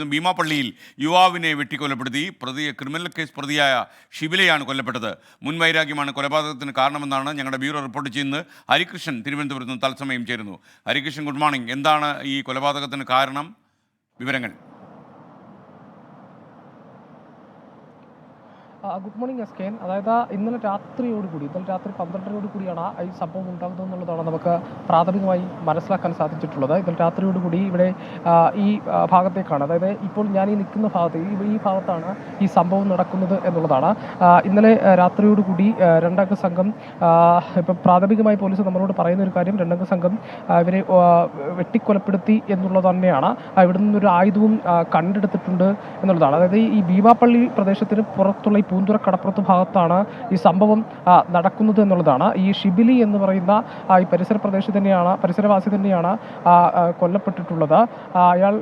ഭീമാപ്പള്ളിയിൽ യുവാവിനെ വെട്ടിക്കൊലപ്പെടുത്തി. പ്രതിയെ criminal case പ്രതിയായ ഷിബിലയാണ് കൊല്ലപ്പെട്ടത്. മുൻവൈരാഗ്യമാണ് കൊലപാതകത്തിന് കാരണമെന്നാണ് ഞങ്ങളുടെ ബ്യൂറോ റിപ്പോർട്ട് ചെയ്യുന്നത്. ഹരികൃഷ്ണൻ തിരുവനന്തപുരത്ത് തത്സമയം ചേരുന്നു. Harikrishnan good morning. എന്താണ് ഈ കൊലപാതകത്തിന് കാരണം? വിവരങ്ങൾ. Good morning S K N അതായത് ഇന്നലെ രാത്രിയോടുകൂടി ഇന്നലെ രാത്രി പന്ത്രണ്ടരയോട് കൂടിയാണ് ഈ സംഭവം ഉണ്ടാകുന്നത് എന്നുള്ളതാണ് നമുക്ക് പ്രാഥമികമായി മനസ്സിലാക്കാൻ സാധിച്ചിട്ടുള്ളത്. ഇന്നലെ രാത്രിയോടുകൂടി ഇവിടെ ഈ ഭാഗത്തേക്കാണ്. അതായത് ഇപ്പോൾ ഞാൻ ഈ നിൽക്കുന്ന ഭാഗത്ത് ഈ ഭാഗത്താണ് ഈ സംഭവം നടക്കുന്നത് എന്നുള്ളതാണ്. ഇന്നലെ രാത്രിയോടുകൂടി രണ്ടംഗ സംഘം ഇപ്പം പ്രാഥമികമായി പോലീസ് നമ്മളോട് പറയുന്ന ഒരു കാര്യം രണ്ടംഗ സംഘം ഇവരെ വെട്ടിക്കൊലപ്പെടുത്തി എന്നുള്ളത് തന്നെയാണ്. ഇവിടെ നിന്നൊരു ആയുധവും കണ്ടെടുത്തിട്ടുണ്ട് എന്നുള്ളതാണ്. അതായത് ഈ ഭീമാപ്പള്ളി പ്രദേശത്തിന് പുറത്തുള്ള പൂന്തുറ കടപ്പുറത്ത് ഭാഗത്താണ് ഈ സംഭവം നടക്കുന്നത് എന്നുള്ളതാണ്. ഈ ഷിബിലി എന്ന് പറയുന്ന ഈ പരിസര പ്രദേശത്ത് തന്നെയാണ് പരിസരവാസി തന്നെയാണ് കൊല്ലപ്പെട്ടിട്ടുള്ളത്. അയാൾ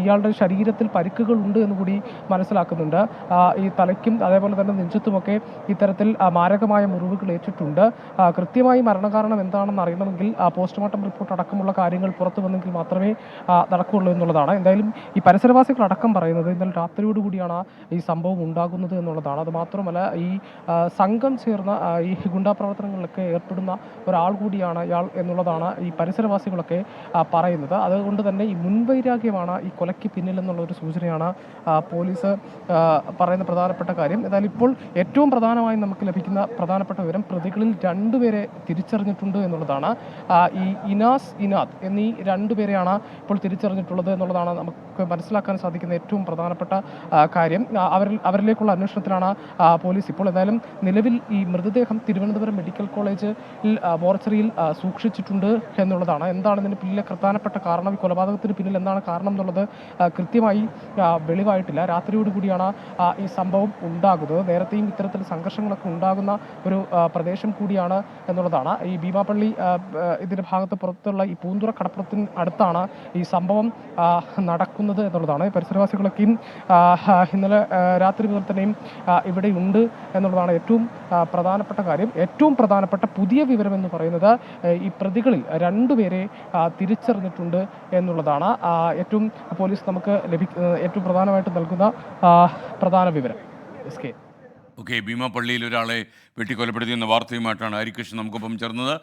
ഇയാളുടെ ശരീരത്തിൽ പരിക്കുകൾ ഉണ്ട് എന്ന് കൂടി മനസ്സിലാക്കുന്നുണ്ട്. ഈ തലയ്ക്കും അതേപോലെ തന്നെ നെഞ്ചത്തുമൊക്കെ ഇത്തരത്തിൽ മാരകമായ മുറിവുകൾ ഏറ്റിട്ടുണ്ട്. കൃത്യമായി മരണകാരണം എന്താണെന്ന് അറിയണമെങ്കിൽ പോസ്റ്റ്മോർട്ടം റിപ്പോർട്ട് അടക്കമുള്ള കാര്യങ്ങൾ പുറത്തു വന്നെങ്കിൽ മാത്രമേ നടക്കുകയുള്ളൂ എന്നുള്ളതാണ്. എന്തായാലും ഈ പരിസരവാസികൾ അടക്കം പറയുന്നത് ഇന്നലെ രാത്രിയോടുകൂടിയാണ് ഈ സംഭവം ഉണ്ടാകുന്നത് എന്നുള്ളതാണ്. അത് മാത്രമല്ല ഈ സംഘം ചേർന്ന ഈ ഗുണ്ടാ പ്രവർത്തനങ്ങളിലൊക്കെ ഏർപ്പെടുന്ന ഒരാൾ കൂടിയാണ് ഇയാൾ എന്നുള്ളതാണ് ഈ പരിസരവാസികളൊക്കെ പറയുന്നത്. അതുകൊണ്ട് തന്നെ ഈ മുൻവൈരാഗ്യമാണ് ഈ കൊലയ്ക്ക് പിന്നിലെന്നുള്ള ഒരു സൂചനയാണ് പോലീസ് പറയുന്ന പ്രധാനപ്പെട്ട കാര്യം. എന്നാൽ ഇപ്പോൾ ഏറ്റവും പ്രധാനമായി നമുക്ക് ലഭിക്കുന്ന പ്രധാനപ്പെട്ട വിവരം പ്രതികളിൽ രണ്ടുപേരെ തിരിച്ചറിഞ്ഞിട്ടുണ്ട് എന്നുള്ളതാണ്. ഈ ഇനാസ് ഇനാദ് എന്നീ രണ്ടുപേരെയാണ് ഇപ്പോൾ തിരിച്ചറിഞ്ഞിട്ടുള്ളത് എന്നുള്ളതാണ് നമുക്ക് മനസ്സിലാക്കാൻ സാധിക്കുന്ന ഏറ്റവും പ്രധാനപ്പെട്ട കാര്യം. അവരിൽ അവരിലേക്കുള്ള അന്വേഷണത്തിലാണ് ആ, പോലീസ് ഇപ്പോൾ എന്തായാലും നിലവിൽ ഈ മൃതദേഹം തിരുവനന്തപുരം മെഡിക്കൽ കോളേജിൽ ആ, മോർച്ചറിയിൽ സൂക്ഷിച്ചിട്ടുണ്ട് എന്നുള്ളതാണ്. എന്താണ് ഇതിന് പിന്നിലെ പ്രധാനപ്പെട്ട കാരണം? ഈ കൊലപാതകത്തിന് പിന്നിൽ എന്താണ് കാരണം എന്നുള്ളത് കൃത്യമായി വെളിവായിട്ടില്ല. രാത്രിയോടുകൂടിയാണ് ഈ സംഭവം ഉണ്ടാകുന്നത്. നേരത്തെയും ഇത്തരത്തിൽ സംഘർഷങ്ങളൊക്കെ ഉണ്ടാകുന്ന ഒരു പ്രദേശം കൂടിയാണ് എന്നുള്ളതാണ്. ഈ ഭീമാപ്പള്ളി ഇതിന്റെ ഭാഗത്ത് പുറത്തുള്ള ഈ പൂന്തുറ കടപ്പുറത്തിന് അടുത്താണ് ഈ സംഭവം നടക്കുന്നത് എന്നുള്ളതാണ്. പരിസരവാസികളൊക്കെയും ഇന്നലെ രാത്രി മുതൽ തന്നെയും ആ, ഇവിടെ ഉണ്ട് എന്നുള്ളതാണ് ഏറ്റവും പ്രധാനപ്പെട്ട കാര്യം. ഏറ്റവും പ്രധാനപ്പെട്ട പുതിയ വിവരം എന്ന് പറയുന്നത് ഈ പ്രതികളിൽ രണ്ടുപേരെ തിരിച്ചറിഞ്ഞിട്ടുണ്ട് എന്നുള്ളതാണ്. ഏറ്റവും പോലീസ് നമുക്ക് ഏറ്റവും പ്രധാനമായിട്ട് നൽകുന്ന പ്രധാന വിവരം. S K. ഓക്കെ ഭീമാപ്പള്ളിയിൽ ഒരാളെ വെട്ടിക്കൊലപ്പെടുത്തിയെന്ന വാർത്തയുമായിട്ടാണ് ഹരികൃഷ്ണൻ നമുക്കൊപ്പം ചേർന്നത്.